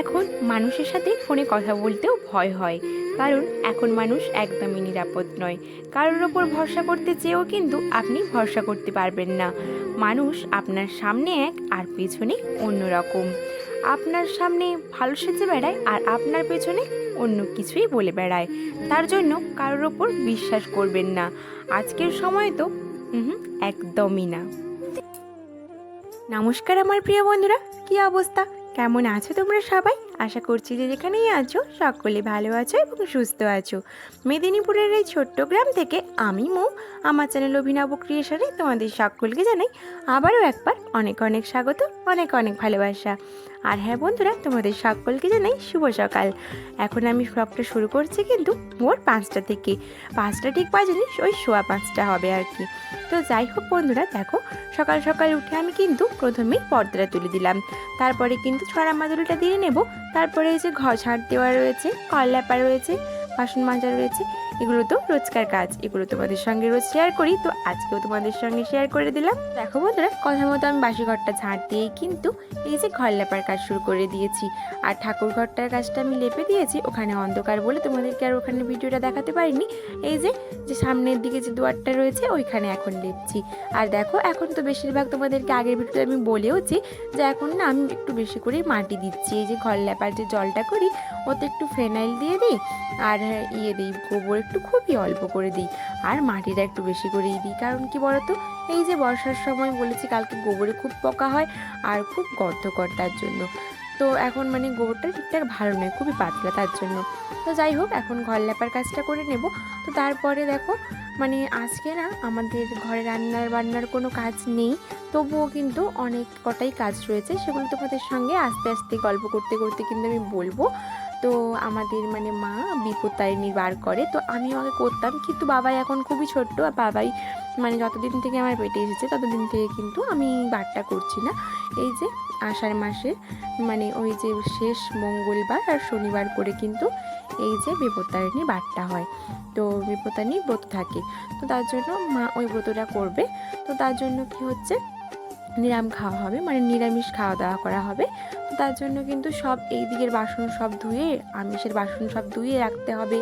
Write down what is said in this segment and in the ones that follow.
এখন মানুষের সাথে ফোনে কথা বলতেও ভয় হয়, কারণ এখন মানুষ একদমই নিরাপদ নয়। কারোর ওপর ভরসা করতে চেয়েও কিন্তু আপনি ভরসা করতে পারবেন না। মানুষ আপনার সামনে এক আর পেছনে অন্য রকম আপনার সামনে ভালো সেজে বেড়ায় আর আপনার পেছনে অন্য কিছুই বলে বেড়ায়। তার জন্য কারোর ওপর বিশ্বাস করবেন না। আজকের সময় তো একদমই না। নমস্কার আমার প্রিয় বন্ধুরা, কি অবস্থা? কেমন আছো তোমরা সবাই? আশা করছি যে যেখানেই আছো, সকলে ভালো আছো এবং সুস্থ আছো। মেদিনীপুরের এই ছোট্ট গ্রাম থেকে আমি মৌ, আমার চ্যানেল অভিনব ক্রিয়েশনে তোমাদের সকলকে জানাই আবারও একবার অনেক অনেক স্বাগত, অনেক অনেক ভালোবাসা। আর হ্যাঁ বন্ধুরা, তোমাদের সকলকে জানাই শুভ সকাল। এখন আমি ব্লগটা শুরু করছি কিন্তু ভোর পাঁচটা থেকে। পাঁচটা ঠিক বাজেনি, ওই সোয়া পাঁচটা হবে আর কি। তো যাই হোক বন্ধুরা, দেখো, সকাল সকাল উঠে আমি কিন্তু প্রথমেই পর্দাটা তুলে দিলাম। তারপরে কিন্তু ছড়া মাদুরিটা দিয়ে নেব। তারপরে এই যে ঘর ঝাড় দেওয়া রয়েছে কল্যাপা ল্যাপা রয়েছে বাসন মাজা রয়েছে, এগুলো তো রোজকার কাজ। এগুলো তোমাদের সঙ্গে রোজ শেয়ার করি। তো আজকেও তোমাদের সঙ্গে শেয়ার করে দিলাম। দেখো বন্ধুরা, কথা মতো আমি বাসি ঘরটা ঝাঁট দিয়েই কিন্তু এই যে ঘর লেপার কাজ শুরু করে দিয়েছি। আর ঠাকুর ঘরটার কাজটা আমি লেপে দিয়েছি, ওখানে অন্ধকার বলে তোমাদেরকে আর ওখানে ভিডিওটা দেখাতে পারিনি। এই যে যে সামনের দিকে যে দুয়ারটা রয়েছে, ওইখানে এখন লেপছি। আর দেখো, এখন তো বেশিরভাগ তোমাদেরকে আগের ভিডিওতে আমি বলেওছি যে এখন না আমি একটু বেশি করেই মাটি দিচ্ছি। এই যে ঘর লেপার যে জলটা করি, ওতে একটু ফেনাইল দিয়ে দিই। আর হ্যাঁ, ইয়ে দিই গোবর একটু খুবই অল্প করে দিই আর মাটিটা একটু বেশি করেই দিই। কারণ কি বলতো? এই যে বর্ষার সময় বলেছি কালকে গোবরে খুব পোকা হয় আর খুব গর্ধকর তার জন্য। তো এখন মানে গোবরটা ঠিকঠাক ভালো নয় খুবই পাতলা তার জন্য। তো যাই হোক এখন ঘর লেপার কাজটা করে নেব। তো তারপরে দেখো মানে আজকে না আমাদের ঘরে রান্নার বান্নার কোনো কাজ নেই তবুও কিন্তু অনেক কটাই কাজ রয়েছে। সেগুলো তোমাদের সঙ্গে আস্তে আস্তে গল্প করতে করতে কিন্তু আমি বলব। তো আমাদের মানে মা বিপত্তারিণী বার করে। তো আমিও আগে করতাম, কিন্তু বাবাই এখন খুবই ছোট্ট আর বাবাই মানে যতদিন থেকে আমার পেটে এসেছে, ততদিন থেকে কিন্তু আমি বারটা করছি না। এই যে আষাঢ় মাসের মানে ওই যে শেষ মঙ্গলবার আর শনিবার করে কিন্তু এই যে বিপত্তারিণী বারটা হয়। তো বিপত্তারিণী ব্রত থাকে। তো তার জন্য মা ওই ব্রতটা করবে। তো তার জন্য কি হচ্ছে? নিরাম খাওয়া হবে মানে নিরামিষ খাওয়া দাওয়া করা হবে। তার জন্য কিন্তু সব এই দিকের বাসন সব ধুয়ে আমিষের বাসন সব ধুয়ে রাখতে হবে।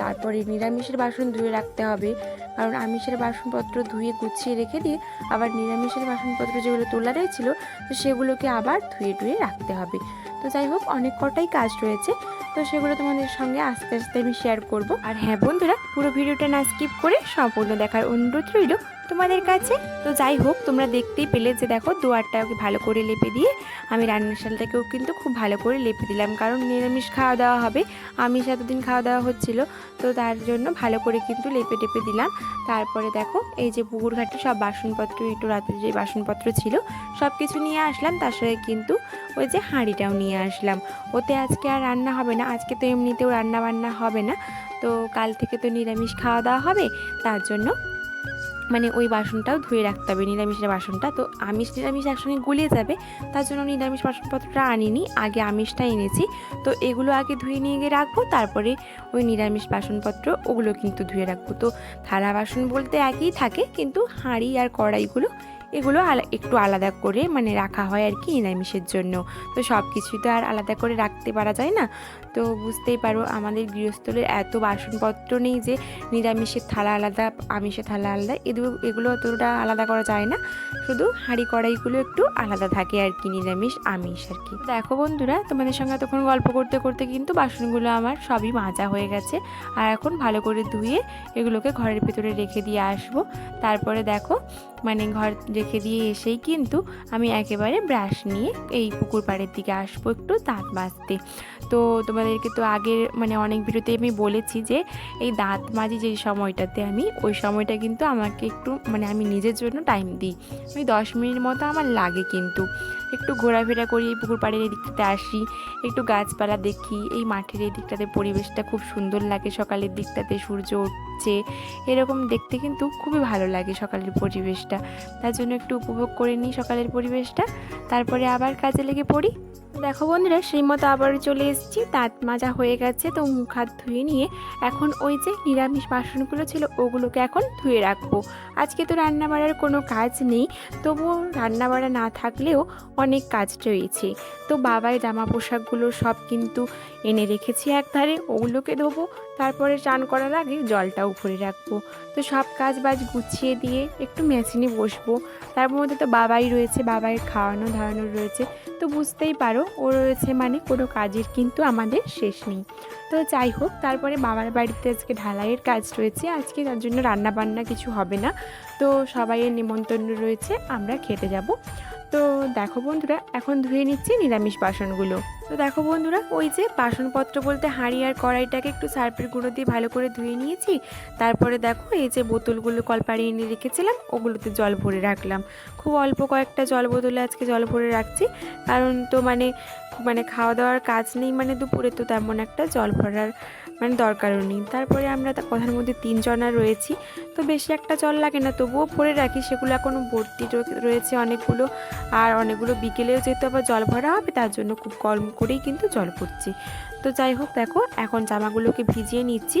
তারপরে নিরামিষের বাসন ধুয়ে রাখতে হবে। কারণ আমিষের বাসনপত্র ধুয়ে গুছিয়ে রেখে দিয়ে আবার নিরামিষের বাসনপত্র যেগুলো তোলা রয়েছিল, তো সেগুলোকে আবার ধুয়ে ধুয়ে রাখতে হবে। তো যাই হোক, অনেক কটাই কাজ রয়েছে, তো সেগুলো তোমাদের সঙ্গে আস্তে আস্তে আমি শেয়ার করব। আর হ্যাঁ বন্ধুরা, পুরো ভিডিওটা না স্কিপ করে সম্পূর্ণ দেখার অনুরোধ রইল তোমাদের কাছে। তো যাই হোক, তোমরা দেখতেই পেলে যে দেখো দুয়ারটাকে ভালো করে লেপে দিয়ে আমি রান্নার শালটাকেও কিন্তু খুব ভালো করে লেপে দিলাম। কারণ নিরামিষ খাওয়া দাওয়া হবে, আমিষ এতদিন খাওয়া দাওয়া হচ্ছিল তো তার জন্য ভালো করে কিন্তু লেপে টেপে দিলাম। তারপরে দেখো, এই যে পুকুর ঘাটে সব বাসনপত্র, একটু রাতের যে বাসনপত্র ছিল সব কিছু নিয়ে আসলাম। তার সঙ্গে কিন্তু ওই যে হাঁড়িটাও নিয়ে আসলাম। ওতে আজকে আর রান্না হবে না। আজকে তো এমনিতেও রান্না বান্না হবে না। তো কাল থেকে তো নিরামিষ খাওয়া দাওয়া হবে। তার জন্য মানে ওই বাসনটাও ধুয়ে রাখতে হবে, নিরামিষের বাসনটা। তো আমিষ নিরামিষ একসঙ্গে গুলিয়ে যাবে, তার জন্য নিরামিষ বাসনপত্রটা আনিনি, আগে আমিষটা এনেছি। তো এগুলো আগে ধুয়ে নিয়ে গিয়ে রাখব, তারপরে ওই নিরামিষ বাসনপত্র ওগুলো কিন্তু ধুয়ে রাখব। তো থালা বাসন বলতে একই থাকে, কিন্তু হাঁড়ি আর কড়াইগুলো এগুলো একটু আলাদা করে মানে রাখা হয় আর কি নিরামিষের জন্য। তো সব কিছুই তো আর আলাদা করে রাখতে পারা যায় না। তো বুঝতেই পারো আমাদের গৃহস্থলের এত বাসনপত্র নেই যে নিরামিষের থালা আলাদা, আমিষের থালা আলাদা এগুলো এগুলো অতটা আলাদা করা যায় না। শুধু হাঁড়ি কড়াইগুলো একটু আলাদা থাকে আর কি, নিরামিষ, আমিষ আর কি। দেখো বন্ধুরা, তোমাদের সঙ্গে তখন গল্প করতে করতে কিন্তু বাসনগুলো আমার সবই মাজা হয়ে গেছে। আর এখন ভালো করে ধুয়ে এগুলোকে ঘরের ভেতরে রেখে দিয়ে আসব। তারপরে দেখো মানে ঘর রেখে দিয়ে এসেই কিন্তু আমি একেবারে ব্রাশ নিয়ে এই পুকুর পাড়ের দিকে আসব একটু দাঁত মাজতে। তো তোমাদেরকে তো আগের মানে অনেক ভিডিওতে আমি বলেছি যে এই দাঁত মাজি যে সময়টাতে আমি, ওই সময়টা কিন্তু আমাকে একটু মানে আমি নিজের জন্য টাইম দিই। ওই দশ মিনিট মতো আমার লাগে কিন্তু। একটু ঘোরাফেরা করি, এই পুকুর পাড়ের এই দিকটাতে আসি, একটু গাছপালা দেখি, এই মাঠের এই দিকটাতে পরিবেশটা খুব সুন্দর লাগে, সকালের দিকটাতে সূর্য উঠছে, এরকম দেখতে কিন্তু খুবই ভালো লাগে সকালের পরিবেশটা। তার জন্য একটু উপভোগ করে নিই সকালের পরিবেশটা, তারপরে আবার কাজে লেগে পড়ি। দেখো বন্ধুরা, সেই মতো আবারও চলে এসেছি। দাঁত মাজা হয়ে গেছে, তো মুখ হাত ধুয়ে নিয়ে এখন ওই যে নিরামিষ বাসনগুলো ছিল, ওগুলোকে এখন ধুয়ে রাখব। আজকে তো রান্না বাড়ার কোনো কাজ নেই, তবুও রান্না বাড়া না থাকলেও অনেক কাজ রয়েছে। তো বাবায় জামা পোশাকগুলো সব কিন্তু এনে রেখেছি একধারে, ওগুলোকে ধোবো তারপরে চান করার আগে জলটাও ভরে রাখব। তো সব কাজ বাজ গুছিয়ে দিয়ে একটু মেশিনে বসবো। তার মধ্যে তো বাবাই রয়েছে বাবাই খাওয়ানো ধাওয়ানো রয়েছে। তো বুঝতেই পারো, ও রয়েছে মানে কোনো কাজের কিন্তু আমাদের শেষ নেই। তো যাই হোক, তারপরে বাবার বাড়িতে আজকে ঢালাইয়ের কাজ রয়েছে। আজকে তার জন্য রান্না বান্না কিছু হবে না। তো সবাইয়ের নিমন্ত্রণ রয়েছে, আমরা খেতে যাব। তো দেখো বন্ধুরা, এখন ধুয়ে নিচ্ছি নিরামিষ বাসনগুলো। তো দেখো বন্ধুরা, ওই যে বাসনপত্র বলতে হাঁড়ি আর কড়াইটাকে একটু সার্ফের গুঁড়ো দিয়ে ভালো করে ধুয়ে নিয়েছি। তারপরে দেখো, এই যে বোতলগুলো কলপাড়িয়ে নিয়ে রেখেছিলাম, ওগুলোতে জল ভরে রাখলাম। খুব অল্প কয়েকটা জল বোতলে আজকে জল ভরে রাখছি, কারণ তো মানে মানে খাওয়া দাওয়ার কাজ নেই মানে দুপুরে তো তেমন একটা জল ভরার মানে দরকারও নেই। তারপরে আমরা কথার মধ্যে তিনজনা রয়েছি। তো বেশি একটা জল লাগে না, তবুও পরে রাখি। সেগুলো এখনও ভর্তি রয়েছে অনেকগুলো। আর অনেকগুলো বিকেলেও যেহেতু আবার জল ভরা হবে, তার জন্য খুব কম করেই কিন্তু জল ভরছি। তো যাই হোক দেখো, এখন জামাগুলোকে ভিজিয়ে নিচ্ছি।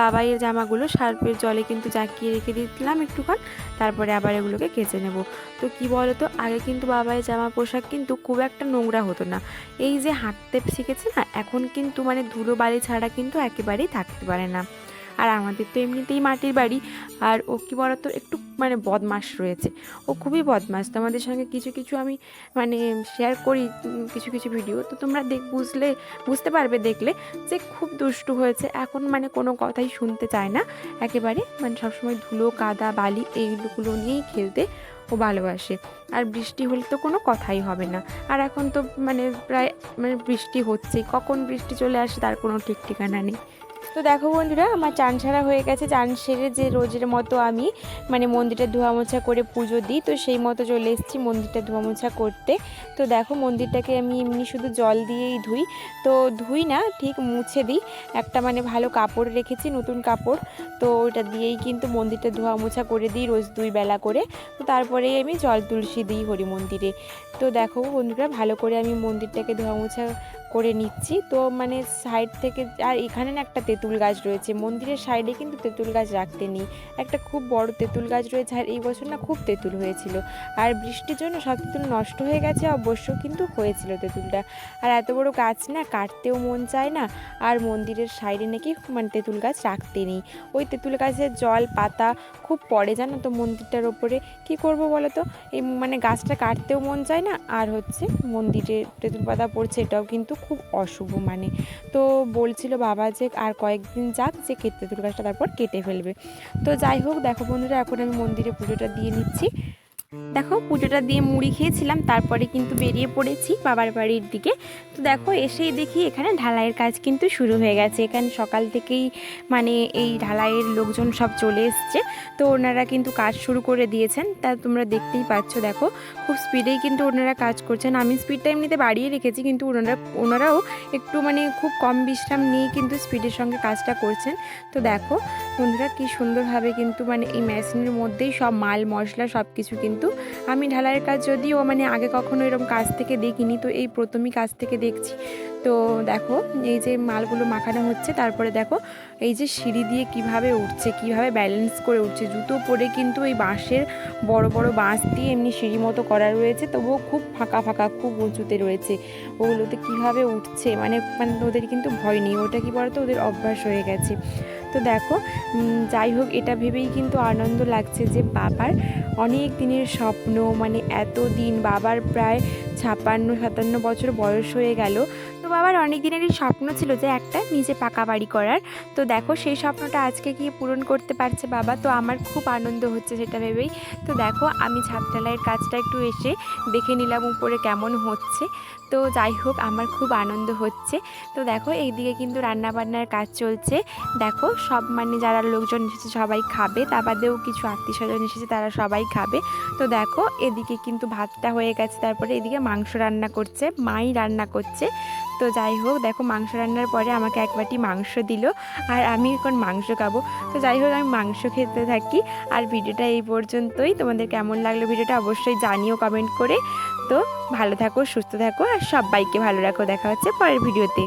বাবাইয়ের জামাগুলো সার্ফের জলে কিন্তু জাকিয়ে রেখে দিয়েছিলাম একটুখান, তারপরে আবার এগুলোকে কেচে নেব। তো কি বলো তো আগে কিন্তু বাবাইয়ের জামা পোশাক কিন্তু খুব একটা নোংরা হতো না। এই যে হাঁটতে শিখেছে না, এখন কিন্তু মানে ধুলো বালি ছাড়া কিন্তু একেবারেই থাকতে পারে না। আর আমাদের তো এমনিতেই মাটির বাড়ি। আর ও কি বলতো, একটু মানে বদমাস রয়েছে। ও খুবই বদমাস। তোমাদের সঙ্গে কিছু কিছু আমি মানে শেয়ার করি কিছু কিছু ভিডিও তো তোমরা দেখ, বুঝলে, বুঝতে পারবে দেখলে যে খুব দুষ্টু হয়েছে। এখন মানে কোনো কথাই শুনতে চায় না। একেবারে মানে সবসময় ধুলো, কাদা, বালি এইগুলো নিয়েই খেলতে ও ভালোবাসে। আর বৃষ্টি হলে তো কোনো কথাই হবে না। আর এখন তো মানে প্রায় মানে বৃষ্টি হচ্ছেই। কখন বৃষ্টি চলে আসে তার কোনো ঠিক ঠিকানা নেই। তো দেখো বন্ধুরা, আমার চান ছাড়া হয়ে গেছে। চান সেরে যে রোজের মতো আমি মানে মন্দিরটা ধোয়া মোছা করে পুজো দিই, তো সেই মতো চলে এসেছি মন্দিরটা ধোয়া মোছা করতে। তো দেখো মন্দিরটাকে আমি এমনি শুধু জল দিয়েই ধুই। তো ধুই না, ঠিক মুছে দিই। একটা মানে ভালো কাপড় রেখেছি, নতুন কাপড়। তো ওটা দিয়েই কিন্তু মন্দিরটা ধোয়া মোছা করে দিই রোজ দুই বেলা করে। তো তারপরেই আমি জল তুলসী দিই হরি মন্দিরে। তো দেখো বন্ধুরা, ভালো করে আমি মন্দিরটাকে ধোয়া মোছা করে নিচ্ছি। তো মানে সাইড থেকে আর এখানে না একটা তেঁতুল গাছ রয়েছে। মন্দিরের সাইডে কিন্তু তেঁতুল গাছ রাখতে নেই। একটা খুব বড় তেঁতুল গাছ রয়েছে আর এই বছর না খুব তেঁতুল হয়েছিল। আর বৃষ্টির জন্য সব তেঁতুল নষ্ট হয়ে গেছে অবশ্য, কিন্তু হয়েছিল তেঁতুলটা। আর এত বড় গাছ না কাটতেও মন চায় না। আর মন্দিরের সাইডে নাকি মানে তেঁতুল গাছ রাখতে নেই। ওই তেঁতুল গাছের জল, পাতা খুব পড়ে জানো তো মন্দিরটার ওপরে। কি করব বলো তো এই মানে গাছটা কাটতেও মন চায় না। আর হচ্ছে মন্দিরে তেঁতুল পাতা পড়ছে এটাও কিন্তু খুব অশুভ মানে তো বলছিল বাবা যে আর কয়েকদিন যাক, যে কেটে গাছটা তারপর কেটে ফেলবে। তো যাই হোক, দেখো বন্ধুরা, এখন আমি মন্দিরে পুজোটা দিয়ে নিচ্ছি। দেখো, পুজোটা দিয়ে মুড়ি খেয়েছিলাম, তারপরে কিন্তু বেরিয়ে পড়েছি বাবার বাড়ির দিকে। তো দেখো, এসেই দেখি এখানে ঢালাইয়ের কাজ কিন্তু শুরু হয়ে গেছে। এখানে সকাল থেকেই মানে এই ঢালাইয়ের লোকজন সব চলে এসছে। তো ওনারা কিন্তু কাজ শুরু করে দিয়েছেন। তা তোমরা দেখতেই পাচ্ছ, দেখো, খুব স্পিডেই কিন্তু ওনারা কাজ করছেন। আমি স্পিডটা এমনিতে বাড়িয়ে রেখেছি, কিন্তু ওনারা, ওনারাও একটু মানে খুব কম বিশ্রাম নিয়ে কিন্তু স্পিডের সঙ্গে কাজটা করছেন। তো দেখো, বন্ধুরা, কি সুন্দরভাবে কিন্তু মানে এই মেশিনের মধ্যেই সব মাল, মশলা সব কিছু কিন্তু আমি ঢালাইয়ের কাজ যদিও মানে আগে কখনো এরকম কাজ থেকে দেখিনি, তো এই প্রথমই কাজ থেকে দেখছি। তো দেখো, এই যে মালগুলো মাখানো হচ্ছে, তারপরে দেখো, এই যে সিঁড়ি দিয়ে কীভাবে উঠছে, কীভাবে ব্যালেন্স করে উঠছে, জুতো পরে কিন্তু এই বাঁশের বড় বড় বাঁশ দিয়ে এমনি সিঁড়ি মতো করা রয়েছে, তবুও খুব ফাঁকা ফাঁকা, খুব উঁচুতে রয়েছে। ওগুলোতে কীভাবে উঠছে মানে মানে ওদের কিন্তু ভয় নেই, ওটা কি বলতো, ওদের অভ্যাস হয়ে গেছে। তো দেখো যাই হোক, এটা ভেবেই কিন্তু আনন্দ লাগছে যে বাবার অনেক দিনের স্বপ্ন মানে এত দিন বাবার প্রায় ছাপ্পান্ন সাতান্ন বছর বয়স হয়ে গেল। তো বাবার অনেক দিনেরই স্বপ্ন ছিল যে একটা নিজে পাকা বাড়ি করার। তো দেখো সেই স্বপ্নটা আজকে গিয়ে পূরণ করতে পারছে বাবা। তো আমার খুব আনন্দ হচ্ছে সেটা ভেবেই। তো দেখো আমি ছাদঢালাইয়ের কাজটা একটু এসে দেখে নিলাম উপরে কেমন হচ্ছে। তো যাই হোক, আমার খুব আনন্দ হচ্ছে। তো দেখো এইদিকে কিন্তু রান্না বান্নার কাজ চলছে। দেখো সব মানে যারা লোকজন এসেছে সবাই খাবে। তা বাদেও কিছু আত্মীয় স্বজন এসেছে তারা সবাই খাবে। তো দেখো এদিকে কিন্তু ভাতটা হয়ে গেছে। তারপরে এদিকে মাংস রান্না করছে, মাই রান্না করছে। তো যাই হোক, দেখো মাংস রান্নার পরে আমাকে এক বাটি মাংস দিল আর আমি এখন মাংস খাব। তো যাই হোক, আমি মাংস খেতে থাকি আর ভিডিওটা এই পর্যন্তই। তোমাদের কেমন লাগল ভিডিওটা অবশ্যই জানিও কমেন্ট করে। তো ভালো থাকো, সুস্থ থাকো আর সবাইকে ভালো রাখো। দেখা হচ্ছে পরের ভিডিওতে।